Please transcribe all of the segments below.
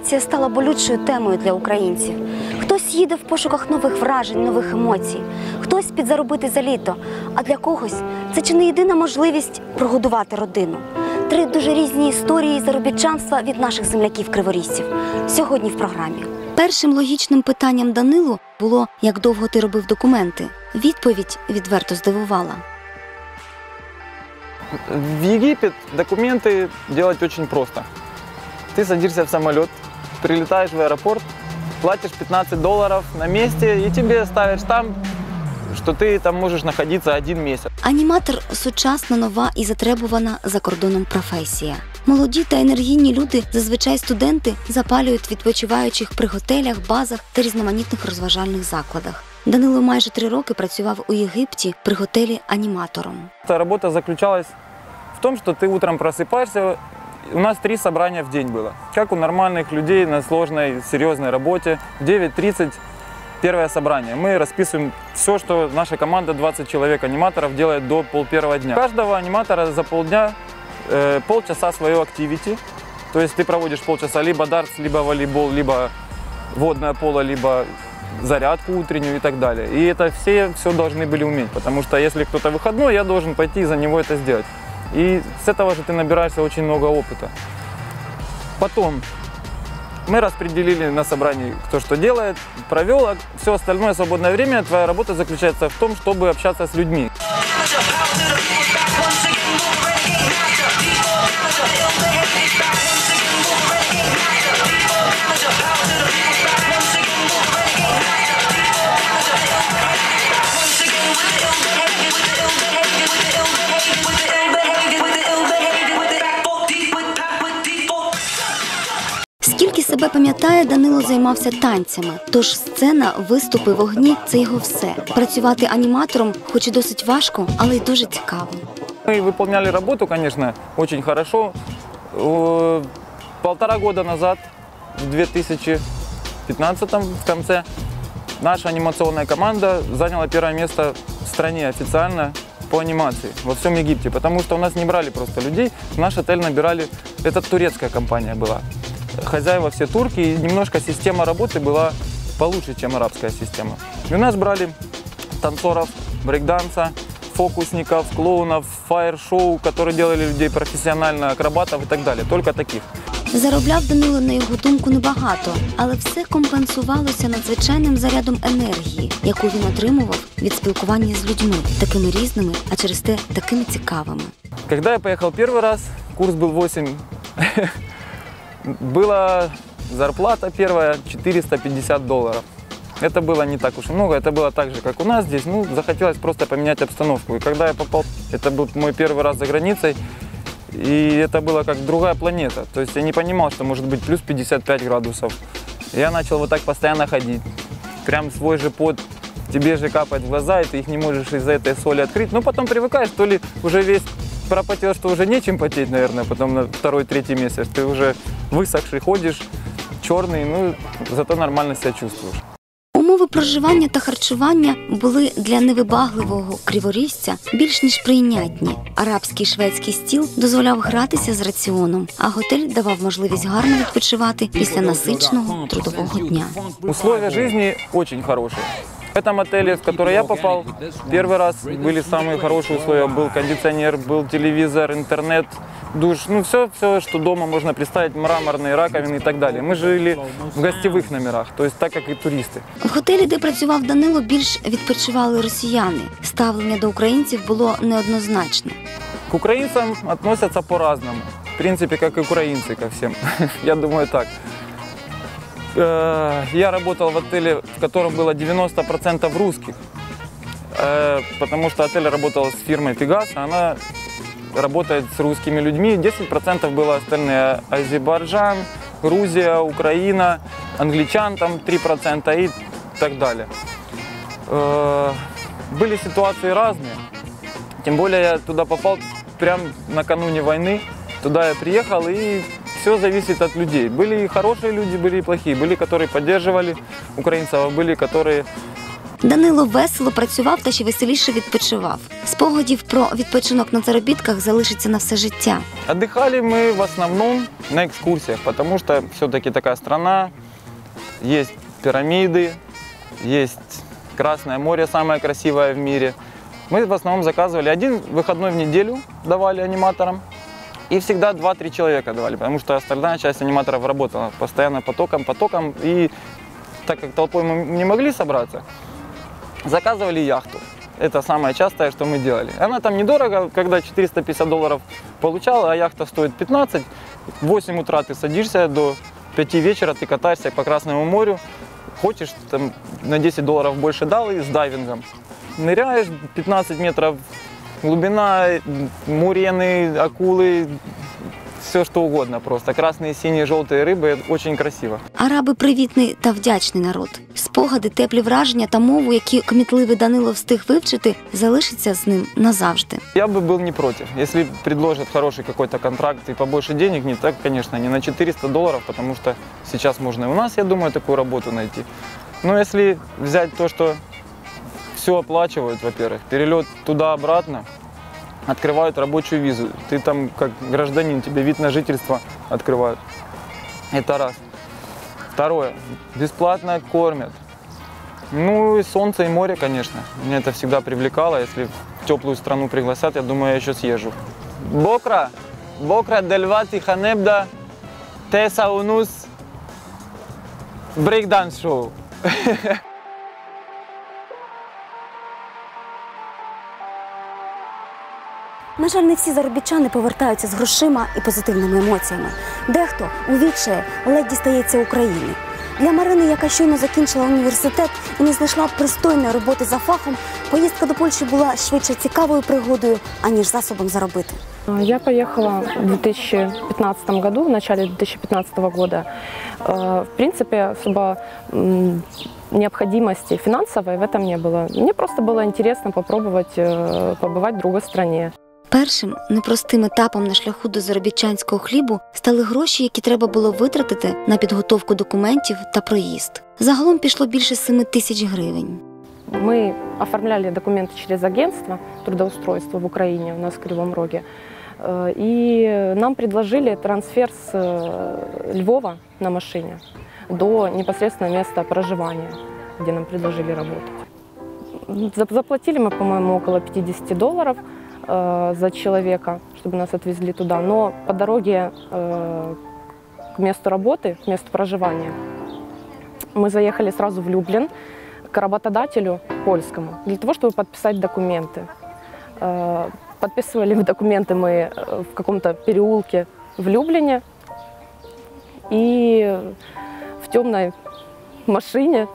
міграція стала болючою темою для українців. Хтось їде в пошуках нових вражень, нових емоцій, хтось підзаробити за літо, а для когось це чи не єдина можливість прогодувати родину. Три дуже різні історії заробітчанства від наших земляків криворізців. Сьогодні в програмі. Першим логічним питанням Данилу було, як довго ти робив документи. Відповідь відверто здивувала. В Египет документы делать очень просто. Ты садишься в самолет, прилетаешь в аэропорт, платишь 15 долларов на месте, и тебе ставят штамп, что ты там можешь находиться один месяц. Аніматор сучасна, нова і затребувана за кордоном професія. Молоді та енергійні люди, зазвичай студенти, запалюють відпочиваючих при готелях, базах та різноманітних розважальних закладах. Данило майже три роки працював у Єгипті при готелі аніматором. Эта работа заключалась в том, что ты утром просыпаешься, у нас три собрания в день было. Как у нормальных людей на сложной, серьезной работе. В 9.30 первое собрание. Мы расписываем все, что наша команда, 20 человек аниматоров, делает до пол первого дня. У каждого аниматора за полдня э, полчаса свое активити. То есть ты проводишь полчаса либо дартс, либо волейбол, либо водное поло, либо зарядку утреннюю и так далее. И это все все должны были уметь, потому что если кто-то выходной, я должен пойти и за него это сделать. И с этого же ты набираешься очень много опыта. Потом мы распределили на собрании, кто что делает, провел, а все остальное свободное время твоя работа заключается в том, чтобы общаться с людьми. пам'ятає, Данило займався танцями. Тож сцена, виступи, вогні це його все. Працювати аніматором, хоч і досить важко, але й дуже цікаво. Мы выполняли работу, конечно, очень хорошо. Э, Полтора года назад, в 2015 в конце, наша анимационная команда заняла первое место в стране официально по анимации во всем Египте, потому что у нас не брали просто людей, в наш отель набирали, это турецкая компания была. Хозяева все турки, и немножко система работы была получше, чем арабская система. И у нас брали танцоров, брейкданса, фокусников, клоунов, фаер-шоу, которые делали людей профессионально, акробатов и так далее. Только таких. Заробляв Данило, на його думку, небагато, але все компенсувалося надзвичайним зарядом енергії, яку він отримував від спілкування з людьми, такими різними, а через те такими цікавими. Когда я поехал первый раз, курс был 8. Была зарплата первая 450 долларов. Это было не так уж и много, это было так же, как у нас здесь. Ну, захотелось просто поменять обстановку. И когда я попал, это был мой первый раз за границей, и это было как другая планета. То есть я не понимал, что может быть плюс 55 градусов. Я начал вот так постоянно ходить. Прям свой же пот тебе же капает в глаза, и ты их не можешь из-за этой соли открыть. Ну, потом привыкаешь, то ли уже весь пропотел, что уже нечем потеть, наверное, потом на второй, третий месяц. Ты уже высохший ходишь, черный, ну, зато нормально себя чувствуешь. Умови проживання та харчування були для невибагливого криворіжця більш ніж прийнятні. Арабський шведський стіл дозволяв гратися з раціоном, а готель давав можливість гарно відпочивати після насичного трудового дня. Условия жизни очень хорошие. В этом отеле, в который я попал, первый раз были самые хорошие условия. Был кондиционер, был телевизор, интернет, душ. Ну, все, все, что дома можно представить, мраморные раковины и так далее. Мы жили в гостевых номерах, то есть так, как и туристы. В готелі, де працював Данило, більш відпочивали росіяни. Ставлення до українців було неоднозначне. К украинцам относятся по-разному. В принципе, как и украинцы ко всем. Я думаю так. Э, Я работал в отеле, в котором было 90% русских. Э, Потому что отель работал с фирмой Пегас, она работает с русскими людьми. 10% было остальные. Азербайджан, Грузия, Украина, англичан там 3% и так далее. Э, Были ситуации разные. Тем более я туда попал прям накануне войны. Туда я приехал и все зависит от людей. Были и хорошие люди, были и плохие. Были, которые поддерживали украинцев, а были, которые Данило весело працював та ще веселіше відпочивав. Спогадів про відпочинок на заробітках залишиться на все життя. Отдыхали мы в основном на экскурсиях, потому что все-таки такая страна, есть пирамиды, есть Красное море, самое красивое в мире. Мы в основном заказывали один выходной в неделю, давали аниматорам, И всегда 2-3 человека давали, потому что остальная часть аниматоров работала постоянно потоком, потоком, и так как толпой мы не могли собраться, заказывали яхту. Это самое частое, что мы делали. Она там недорого, когда 450 долларов получала, а яхта стоит 15. В 8 утра ты садишься, до 5 вечера ты катаешься по Красному морю. Хочешь, там на 10 долларов больше дал и с дайвингом. Ныряешь 15 метров глубина, мурены, акулы, все что угодно просто. Красные, синие, желтые рыбы, очень красиво. Араби привітний та вдячний народ. Спогади, теплі враження та мову, які кмітливий Данило встиг вивчити, залишаться з ним назавжди. Я бы был не против. Если предложат хороший какой-то контракт и побольше денег, не так, конечно, не на 400 долларов, потому что сейчас можно и у нас, я думаю, такую работу найти. Но если взять то, что все оплачивают, во-первых, перелет туда-обратно, открывают рабочую визу, ты там как гражданин, тебе вид на жительство открывают. Это раз. Второе. Бесплатно кормят. Ну и солнце, и море, конечно. Меня это всегда привлекало. Если в теплую страну пригласят, я думаю, я еще съезжу. Бокра, Бокра Дельвати Ханебда, Теса Унус, брейкданс шоу. На жаль, не всі заробітчани повертаються з грошима і позитивними емоціями. Дехто у відчаї ледь дістається Україні. Для Марини, яка щойно закінчила університет і не знайшла пристойної роботи за фахом, поїздка до Польщі була швидше цікавою пригодою, аніж засобом заробити. Я поехала в 2015 году, в начале 2015 года. Э, В принципе, особо м, необходимости финансовой в этом не было. Мне просто было интересно попробовать э, побывать в другой стране. Першим непростим етапом на шляху до заробітчанського хлібу стали гроші, які треба було витратити на підготовку документів та проїзд. Загалом пішло більше 7 тисяч гривень. Мы оформляли документы через агентство трудоустройства в Украине, у нас в Кривом Роге. Э, И нам предложили трансфер с э, Львова на машине до непосредственно места проживания, где нам предложили работать. Зап- Заплатили мы, по-моему, около 50 долларов Э, за человека, чтобы нас отвезли туда. Но по дороге э, к месту работы, к месту проживания, мы заехали сразу в Люблин к работодателю польскому для того, чтобы подписать документы. Э, Подписывали документы мы э, в каком-то переулке в Люблине и в темной машине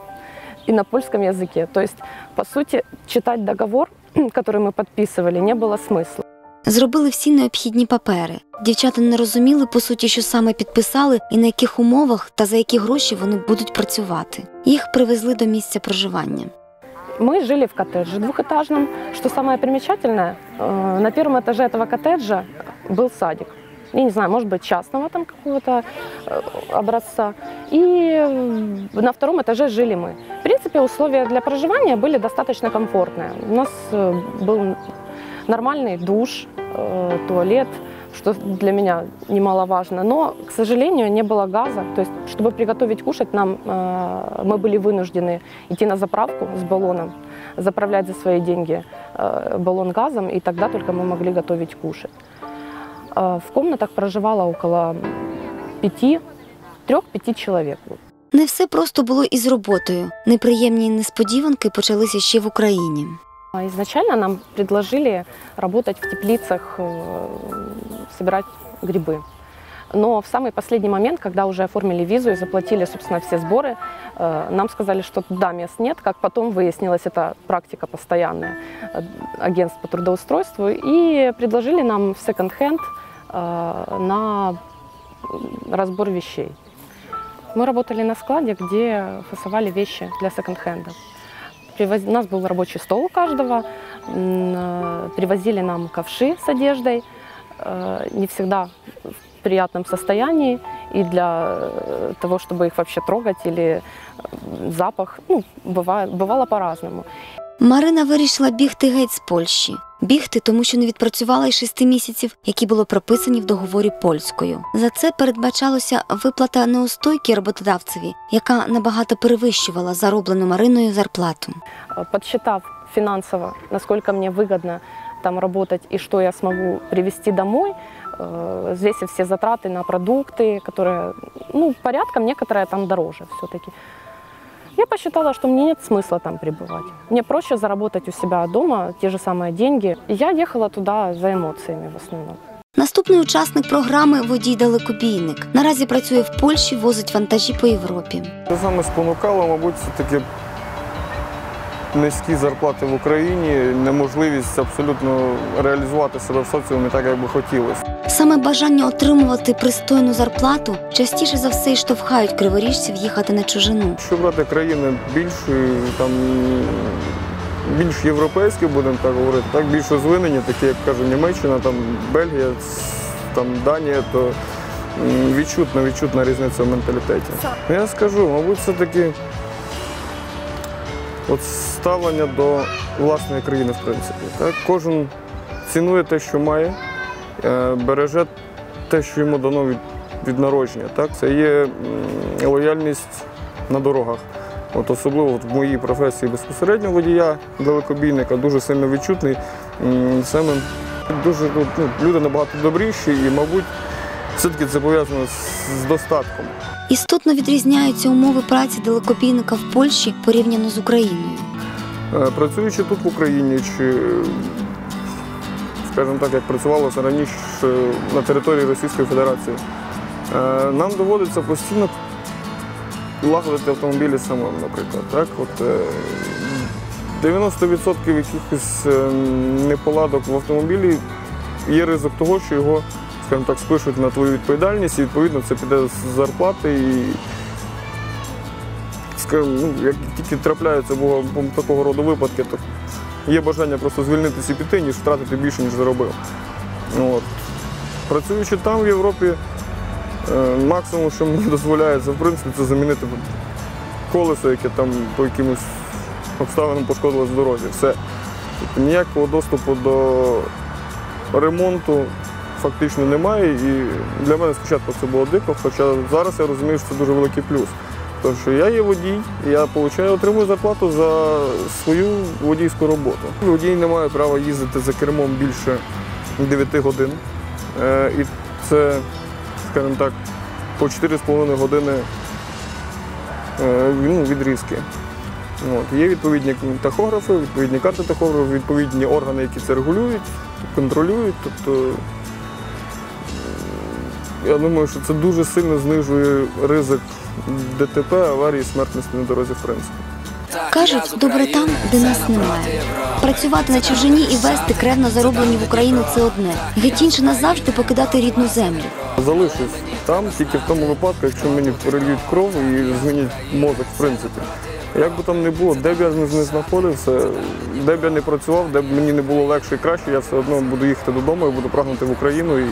и на польском языке. То есть, по сути, читать договор, который мы подписывали, не было смысла. Зробили всі необхідні папери. Дівчата не розуміли, по суті, що саме підписали і на яких умовах та за які гроші вони будуть працювати. Їх привезли до місця проживання. Мы жили в коттедже двухэтажном. Что самое примечательное, э, на первом этаже этого коттеджа был садик. Я не знаю, может быть, частного там какого-то э, образца. И э, на втором этаже жили мы. Принципе, условия для проживания были достаточно комфортные. У нас э, был нормальный душ, э, туалет, что для меня немаловажно. Но, к сожалению, не было газа. То есть, чтобы приготовить кушать, нам, э, мы были вынуждены идти на заправку с баллоном, заправлять за свои деньги э, баллон газом, и тогда только мы могли готовить кушать. Э, В комнатах проживало около пяти, трех-пяти человек. Не все просто було і з роботою. Неприємні несподіванки почалися ще в Україні. А Изначально нам предложили работать в теплицах, э, собирать грибы. Но в самый последний момент, когда уже оформили визу и заплатили, собственно, все сборы, э, нам сказали, что да, мест нет. Как потом выяснилось, это практика постоянная э, агентств по трудоустройству. И предложили нам в секонд-хенд э, на разбор вещей. Мы работали на складе, где фасовали вещи для секонд-хенда. Привоз- У нас был рабочий стол у каждого, м, э, привозили нам ковши с одеждой, э, не всегда в приятном состоянии, и для э, того, чтобы их вообще трогать или э, запах. Ну, бывает, бывало по-разному. Марина вирішила бігти геть з Польщі. Бігти, тому що не відпрацювала й шести місяців, які було прописані в договорі польською. За це передбачалося виплата неустойки роботодавцеві, яка набагато перевищувала зароблену Мариною зарплату. Э, Подсчитав финансово, насколько мне выгодно там работать и что я смогу привезти домой, э, взвесив все затраты на продукты, которые, ну, порядком некоторые там дороже все-таки. Я посчитала, что мне нет смысла там пребывать. Мне проще заработать у себя дома те же самые деньги. И я ехала туда за эмоциями в основном. Наступний учасник програми водій далекобійник. Наразі працює в Польщі, возить вантажі по Європі. Це саме спонукало, мабуть, це таки низькі зарплати в Україні, неможливість абсолютно реалізувати себе в соціумі так, як би хотілося. Саме бажання отримувати пристойну зарплату частіше за все й штовхають криворіжців їхати на чужину. Якщо брати країни більшої, там більш європейські, будемо так говорити, так більш розвинені, такі як кажу, Німеччина, там Бельгія, там Данія, то відчутна, відчутна різниця в менталітеті. Я скажу, мабуть, все таки от ставлення до власної країни, в принципі. Так? Кожен цінує те, що має, е, береже те, що йому дано від, від народження. Так? Це є лояльність на дорогах. От особливо от в моїй професії безпосередньо водія далекобійника дуже сильно відчутний. Саме дуже ну, люди набагато добріші і, мабуть, все-таки це пов'язано з достатком. Істотно відрізняються умови праці далекобійника в Польщі порівняно з Україною. Е, Працюючи тут в Україні, чи, скажімо так, як працювалося раніше на території Російської Федерації, е, нам доводиться постійно лагодити автомобілі самим, наприклад. Так? От, е, 90% якихось е, неполадок в автомобілі є ризик того, що його, скажімо так, спишуть на твою відповідальність, і відповідно це піде з зарплати і ну, як тільки трапляються такого роду випадки, то є бажання просто звільнитися і піти, ніж втратити більше, ніж заробив. Ну, От. Працюючи там в Європі, е, максимум, що мені дозволяється, в принципі, це замінити колесо, яке там по якимось обставинам пошкодилось в дорозі. Все. Тобто ніякого доступу до ремонту фактично немає. І для мене спочатку це було дико, хоча зараз я розумію, що це дуже великий плюс. Тому що я є водій, я получаю, отримую зарплату за свою водійську роботу. Водій не має права їздити за кермом більше 9 годин. Е, І це, скажімо так, по 4,5 години е, ну, відрізки. От. Є відповідні тахографи, відповідні карти тахографів, відповідні органи, які це регулюють, контролюють. Тобто я думаю, що це дуже сильно знижує ризик ДТП, аварії, смертності на дорозі, в принципі. Кажуть, добре там, де нас немає. Працювати на чужині і вести кревно зароблені в Україну це одне. Геть інше назавжди покидати рідну землю. Залишусь там тільки в тому випадку, якщо мені перельють кров і змінять мозок, в принципі. Як би там не було, де б я не знаходився, де б я не працював, де б мені не було легше і краще, я все одно буду їхати додому і буду прагнути в Україну. І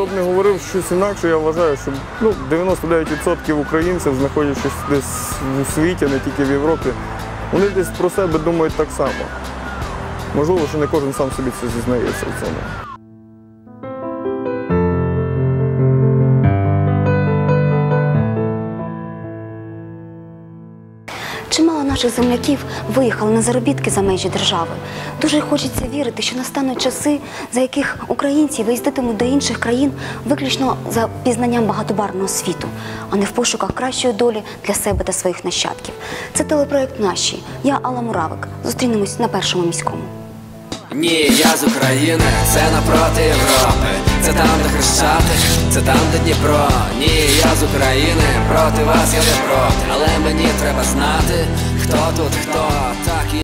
хто б не говорив щось інакше, я вважаю, що ну, 99% українців, знаходячись десь у світі, не тільки в Європі, вони десь про себе думають так само. Можливо, що не кожен сам собі це зізнається в цьому. Наших земляків виїхали на заробітки за межі держави. Дуже хочеться вірити, що настануть часи, за яких українці виїздитимуть до інших країн виключно за пізнанням багатобарвного світу, а не в пошуках кращої долі для себе та своїх нащадків. Це телепроект наші. Я Алла Муравик. Зустрінемось на першому міському. Ні, я з України, це напроти Європи. Це там, де Хрещатик, це там, де Дніпро. Ні, я з України, проти вас я не проти. Але мені треба знати, хто тут, хто